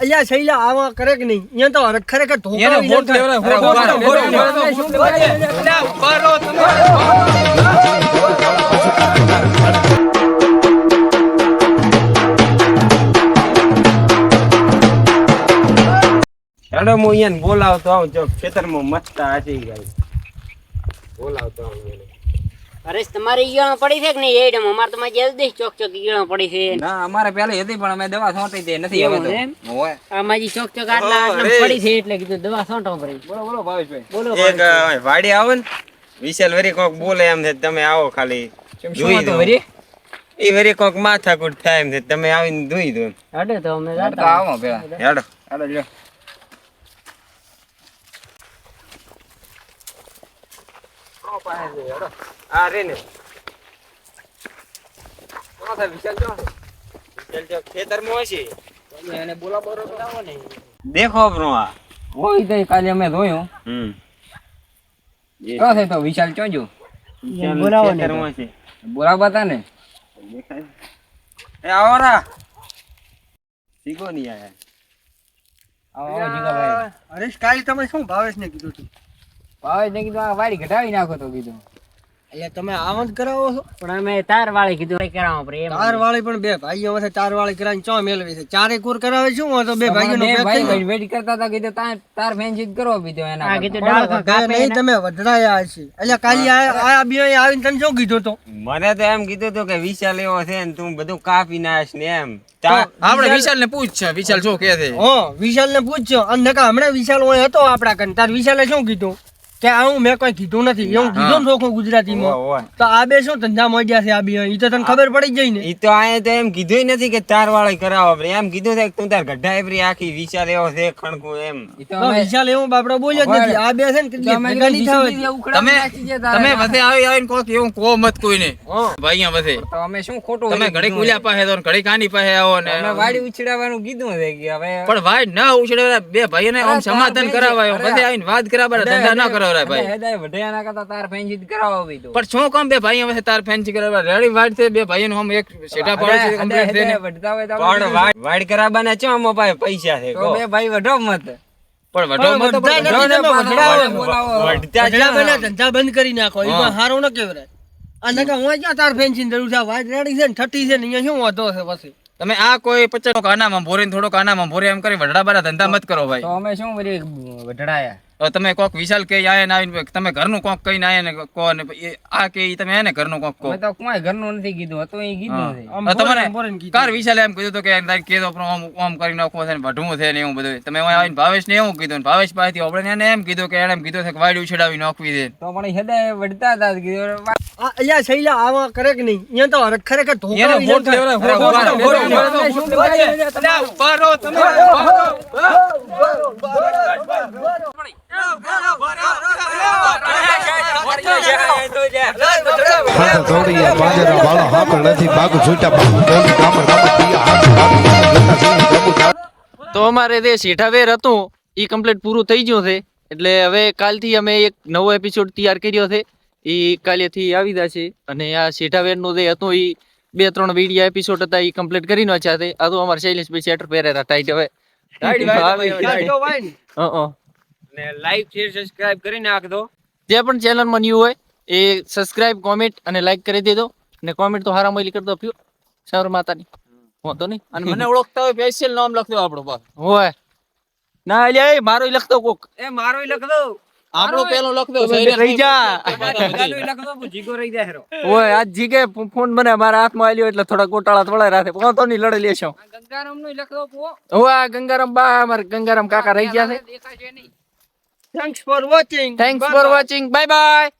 અહીંયા શૈલા આવા કરે કે નહીં? અહીંયા તો હરખ ખરેખર ધોકા વોટ લેવરા અલ્યા. હેડો હું અહીંયા બોલાવતો આવું જો ખેતરમાં મસ્ત હાચી ગઈ બોલાવતો આવું હરેશ તમારે ઈયળો પડી છે કે નહીં? એડમ અમારે તો જલ્દી ચોક ચોક ઈયળો પડી છે. ના અમારે પેલી હતી પણ અમે દવા છોંટી દે નથી હવે તો? હોય. આમાં ચોક ચોક આટલા આટલા પડી છે એટલે કીધું દવા છોંટો પડી. બોલો બોલો ભાવેશભાઈ. બોલો એક વાડી આવે ને. વિશાલ વરી કોક બોલે એમ છે તમે આવો ખાલી જોઈ દો. વરી? એ વરી કોક માથાકૂટ થાય એમ છે તમે આવીને ધોઈ દો એમ. હડે તો અમે હેડ તો જાતા આવો પેલા હેડો. Ah, લ્યો આ રે ને વિશાલ જો ખેતરમાં હશે એને બોલાવો દેખો બ્રો આ. હોય તો કાલે અમે જોયું હમ. તો છે તો વિશાલ ચોજો? બોલાવો ને ખેતરમાં છે. બોલાવવા તા ને? દેખાય. એ આવો રા. શીખો નહીં આયા આવો જીગા ભાઈ હરેશ કાલ તમે શું ભાવેશને કીધું હતું ભાવેશ ને કીધું આ વાડી ઘટાવી નાખો તો કીધું. એટલે તમે આમ કરાવો છો? પણ અમે તાર વાળી કીધું કઈ કરાવવા પડે એમ વાળી પણ બે ભાઈઓ પાસે ચાર વાળી કરાવીને ચો મેળવી છે? ચારે કુર કરાવે શું? હોય તો બે ભાઈઓ બે ભાઈ વેટ કરતા હતા કીધું તાર તાર ફેન્સિંગ કરો બીજો એના આ કીધું ડાળ કાપે નહીં તમે વઢડાયા હશે. એટલે કાલે આ આ બે આવીને તને શું કીધું તો? મને તો એમ કીધું હતું કે વિશાલ એવો છે ને તું બધું કાપી નાખ ને એમ. તા- આપણે વિશાલ ને પૂછ છે વિશાલ શું કે છે. હો. વિશાલ ને પૂછ અને નકા હમણાં વિશાલ હોય હતો આપડા કન તાર વિશાલે શું કીધું? કે આવું મેં કોઈ કીધું નથી. એવું કીધું ને ચોખ્ખું ગુજરાતીમાં. તો આ બે શું ધંધા મોજ્યા છે આ બે? ઈ તો તને ખબર પડી જઈ જાય ને. ઈ તો આયા તો એમ કીધું નથી કે તાર વાળી કરાવો આપણે. એમ કીધું છે કે તું તાર ગઢા એપરી આખી વિચાર એવો છે ખણકું એમ. વિશાલ એવું બાપડો બોલ્યો જ નથી. આ બે છે ને તમે. તમે વધે આવી આવીને કોક એવું કહો મત કોઈને હા. ભાઈ અહીંયા વધે તો અમે શું ખોટું તમે ઘડી કુલ્યા પાસે તો ઘડી કાની પાસે આવો ને. અમે વાડી ઉછળાવવાનું કીધું છે કે હવે પણ ભાઈ ના ઉછળે બે ભાઈને આમ સમાધાન કરાવાયો. બધે આવીને વાત કરાવવા ધંધા ના ન કરાવરાય ભાઈ. હેદાય વઢિયાના કરતા તાર ફેન્સિંગ કરાવવી તો. પણ શું કામ બે ભાઈ હવે તાર ફેન્સી કરાવવા? રેડી વાડ છે બે ભાઈઓનું હમ એક સેટા પાડે છે કમ્પ્લીટ થઈને. વઢતા હોય તો પણ વાડ વાડ કરાવવાના ચો આમાં ભાઈ પૈસા છે તો બે ભાઈ વઢો મત. પણ વઢો મત વઢો ને વઢડાવો. વઢતા બને ધંધા બંધ કરી નાખો. એમાં હારો ન કેવરાય આ કે હું ક્યાં તાર ફેન્સી જરૂર છે? આ વાત રેડી છે ને ઠઠી છે ને અહીંયા શું વાંધો છે પછી? તમે આ કોઈ પચાસ કાનામાં ભોરે થોડો કાનામાં ભોરે એમ કરી વઢડા બારા ધંધા મત કરો ભાઈ. તો અમે શું વઢડાયા. તમે કોક વિશાલ કે આયા ને આવીને તમે ઘરનું કોક કહીને આયા ને કો ને આ કે તમે એને ઘરનું કોક કહો. તો કોઈ ઘરનું નથી કીધું હતું એ કીધું તમને. કાર વિશાલ એમ કીધું તો કે તારે કીધું પણ આમ આમ કરી નાખો છે ને ભઢવું છે ને એવું બધું. તમે આવીને ભાવેશ ને એવું કીધું ને ભાવેશ પાસેથી આપણે એને એમ કીધું કે એને એમ કીધું છે કે વાડી ઉછેડાવી નાખવી છે. તો પણ હેદાય વડતા હતા કીધું અહીંયા શૈલા આવા કરે કે નહીં? અહીંયા તો ખરેખર ધોકા. લેવડાય, વોટ અરે, લેવડાય, વોટ વોટ લેવડાય. લેવડાય. અલ્યા, ઊભા રહો તમે, ઊભા રહો. હાથ દોડીએ બાજરા વાળો નથી છૂટા દોડી પિયા હાથ તો અમારે જે શેઠાવેર હતું એ કમ્પ્લીટ પૂરું થઈ ગયું છે. એટલે હવે કાલથી અમે એક નવો એપિસોડ તૈયાર કર્યો છે. એ કાલેથી આવી જશે અને આ શેઠાવેરનું જે હતું એ બે ત્રણ વીડિયો એપિસોડ હતા એ કમ્પ્લીટ કરી નાખ્યા છે. આ તો અમારે શૈલેષભાઈ શેટર પહેરેલા ટાઈટ હવે લાઈક શેર સબસ્ક્રાઇબ કરી નાખજો. જે પણ ચેનલમાં ન્યૂ હોય એ સબસ્ક્રાઇબ કોમેન્ટ અને લાઈક કરી દેજો. અને કોમેન્ટ તો હારા મળી કરતો પ્યો સર માતાની. વાંધો નહીં. અને મને ઓળખતા હોય સ્પેશિયલ નામ લખજો આપણો બસ. હોય. ના અલ્યા એ મારો લખતો કોક. એ મારો લખતો આપણો પેલો લખ રહી જા. જીગો રહી જાય ઓય આજ જીગે ફોન મને મારા હાથમાં આલ્યો એટલે થોડા ગોટાળા થોડા રાતે. વાંધો નહીં લડે લેશો. ગંગારામનું પો ઓય ગંગારામ બા અમારા ગંગારામ કાકા રહી ગયા છે. દેખાશે નહીં. Thanks for watching. Thanks Bye for bye. watching. Bye bye.